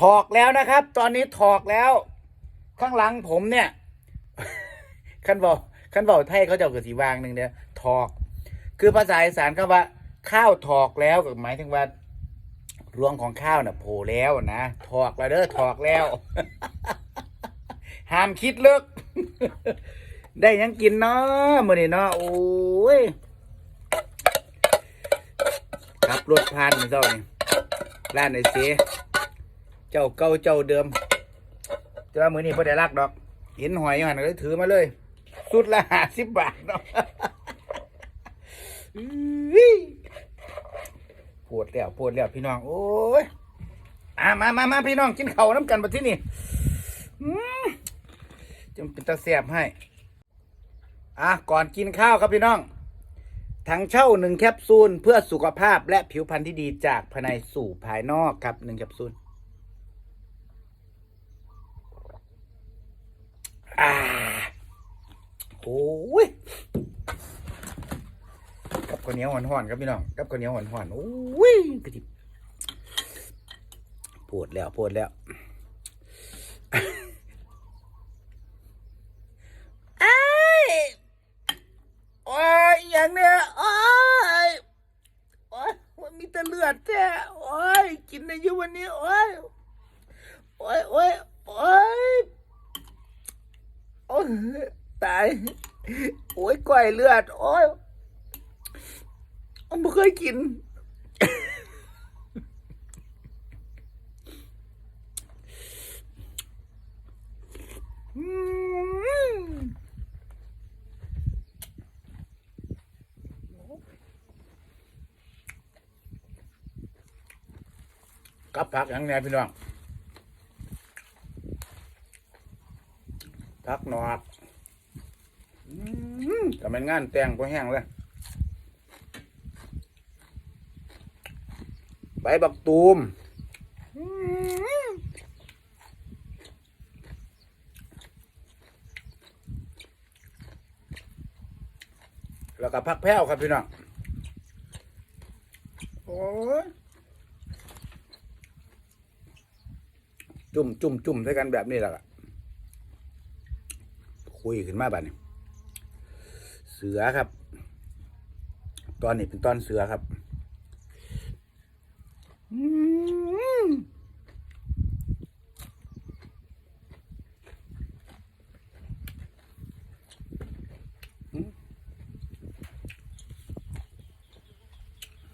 ถอกแล้วนะครับ ตอนนี้ถอกแล้ว ข้างหลังผมเนี่ยขันบอกขันบอกไทยเขาจะเกระสีวางหนึ่งเนี่ยถอก คือภาษาอีสานคำว่า ข้าวถอกแล้วก็หมายถึงว่ารวงของข้าวน่ะโผล่แล้วนะถอกแล้วเด้อถอกแล้วห้ามคิดเลิกได้ยังกินเนาะมื้อนี้เนาะโอ้ยขับรถผ่านมื้อเจ้านี่ร้านไอ้เสเจ้าเก่าเจ้าเดิม แต่ว่ามือนี้บ่ได้รักดอก เห็นหอยอยู่หั่นก็เลยถือมาเลย สุดละ50บาทเนาะอื้อปวดแล้วปวดแล้วพี่น้องโอ้ยอ่ามามามาพี่น้องกินเข้าน้ำกันมาที่นี่อืมจงเป็นตาแสบให้ อะก่อนกินข้าวครับพี่น้องถังเช่าหนึ่งแคปซูลเพื่อสุขภาพและผิวพรรณที่ดีจากภายในสู่ภายนอกครับหนึ่งแคปซูล อ่าโอ้ยกับข้าวเหนียวห่อนๆครับพี่น้องกับข้าวเหนียวห่อนๆโอ้ยกระดิบปวดแล้วปวดแล้วไอ้โอ้ยอย่างเนี้ยโอ้ยโอ้ยมันมีแต่เลือดแท้โอ้ยกินในยุวันนี้โอ้ยโอ้ยโอ้ยโอ้ย อ้ตาย โอ้ยก้อยเลือด โอ้ยผมไม่เคยกิน กับผักอย่างไงพี่น้อง ผักหนอกอืมแต่มันงานแต่งพอแห้งเลยใบบักตูมแล้วก็พักแพ้วครับพี่น้อง โอ้ย จุ่มจุ่มจุ่มด้วยกันแบบนี้แหละ คุยขึ้นมาบ้านี้เสือครับ ตอนนี้เป็นตอนเสือครับอืม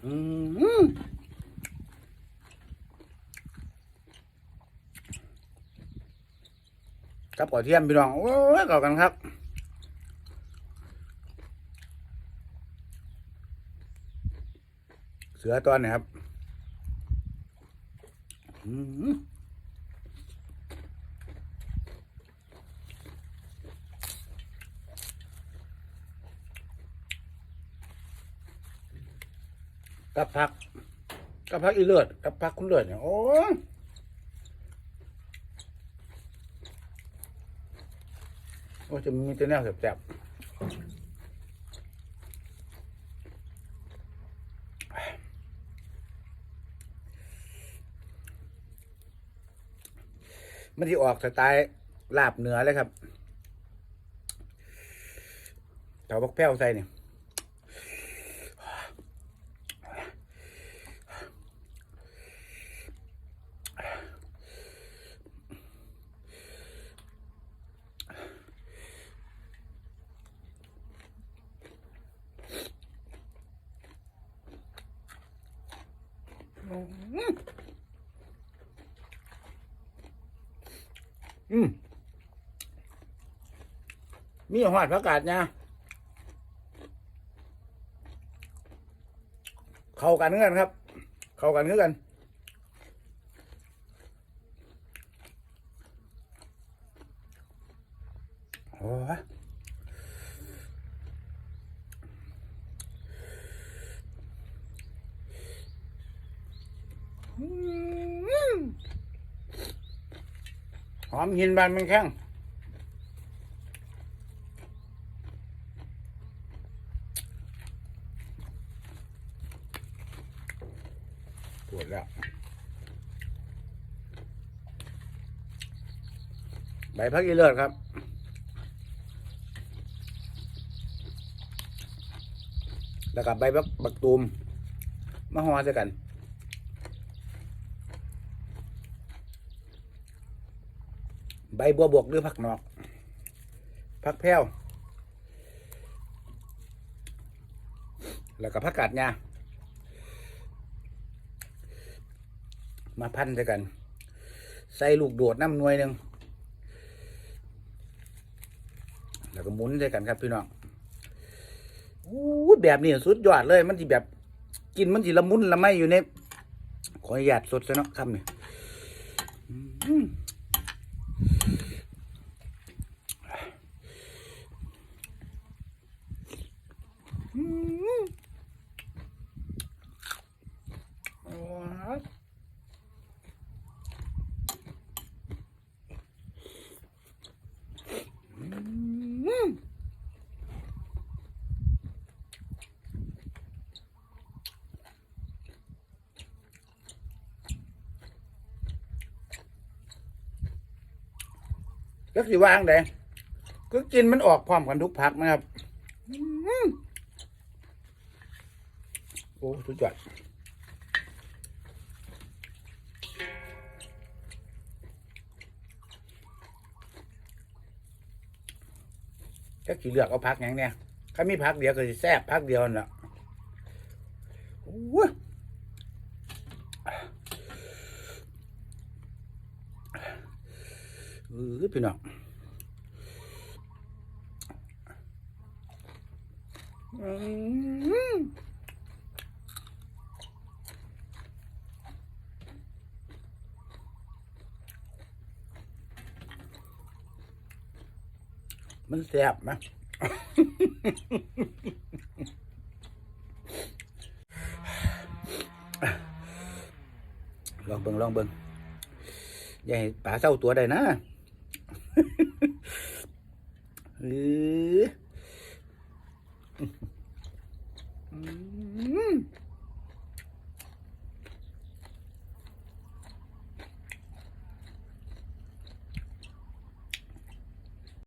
อืม กับกระเทียมพี่น้องโอ้ยก่อกันครับเสือตอนไหนครับกับผักกับผักอีเลือดกับผักคุณเลือดเนี่ยโอ้ โอ้จะมีแต่แนวแสบๆมันที่ออกสไตล์ลาบเหนือเลยครับเถาบักแพ้วใส่เนี่ย อืมมีหอดผักกาดเนี่ยเข้ากันเงื่อนครับ เข้ากันเงื่อนโอ้ยอืม หอมหินบานมันแข้งปวดแล้ว ใบพักอีเลิศครับแล้วกับใบบักบักตูมมาห่อใส่กัน ใบบัวบกหรือผักนอกผักแพ้วแล้วก็ผักกาดหญ้ามาพันใส่กัน ใส่ลูกโดดน้ำหน่วยหนึ่งแล้วก็หมุนใส่กันครับพี่น้องอู้แบบนี้สุดยอดเลย มันสิแบบกินมันสิละมุนละไม่อยู่ในขออนุญาตสดซะเนาะคำนี่อืมอืมว้าวอืม แล้วสิวางได้ก็กินมันออกพร้อมกันทุกพักนะครับโอ้สุดยอดก็กี่เลือกเอาพักอย่างเนี้ยถ้ามีพักเดียวก็สิแซ่บพักเดียวน่ะโอ้ เออพี่น้องมันแซ่บนะลองเบิ่งลองเบิ่งอย่าให้ป่าเศร้าตัวได้นะ เ